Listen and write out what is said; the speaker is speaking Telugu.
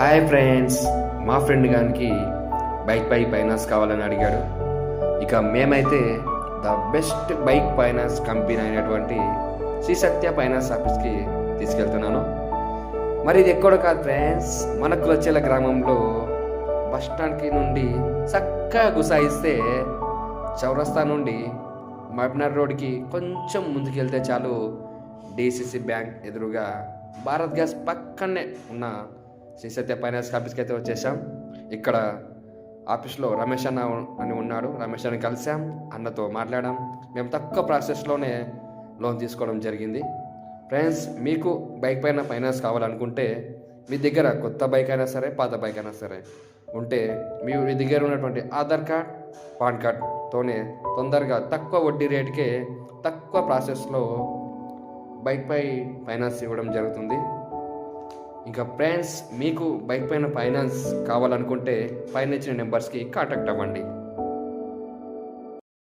హాయ్ ఫ్రెండ్స్ మా ఫ్రెండ్ గానికి బైక్ పై ఫైనాన్స్ కావాలని అడిగాడు. ఇక మేమైతే the best bike finance company అయినటువంటి శ్రీ సత్య ఫైనాన్స్ ఆఫీస్కి తీసుకెళ్తున్నాను. మరి ఇది ఎక్కడో కాదు ఫ్రెండ్స్ మన కులచెల గ్రామంలో బస్ స్టాండ్కి నుండి చక్కగా గుసాయిస్తే చౌరస్తా నుండి మబ్నర్ రోడ్కి కొంచెం ముందుకెళ్తే చాలు డిసిసి బ్యాంక్ ఎదురుగా భారత్ గ్యాస్ పక్కనే ఉన్న శ్రీ సత్య ఫైనాన్స్ ఆఫీస్కి అయితే వచ్చేసాం. ఇక్కడ ఆఫీస్లో రమేష్ అన్న అని ఉన్నాడు. రమేష్ అని కలిసాం. అన్నతో మాట్లాడాం. మేము తక్కువ ప్రాసెస్లోనే లోన్ తీసుకోవడం జరిగింది. ఫ్రెండ్స్ మీకు బైక్ పైన ఫైనాన్స్ కావాలనుకుంటే మీ దగ్గర కొత్త బైక్ అయినా సరే పాత బైక్ అయినా సరే ఉంటే మీ మీ దగ్గర ఉన్నటువంటి ఆధార్ కార్డ్ పాన్ కార్డ్తోనే తొందరగా తక్కువ వడ్డీ రేటుకే తక్కువ ప్రాసెస్లో బైక్ పై ఫైనాన్స్ ఇవ్వడం జరుగుతుంది. ఇంకా ఫ్రెండ్స్ మీకు బైక్ పైన ఫైనాన్స్ కావాలనుకుంటే పైన ఇచ్చిన నెంబర్స్కి కాంటాక్ట్ అవ్వండి.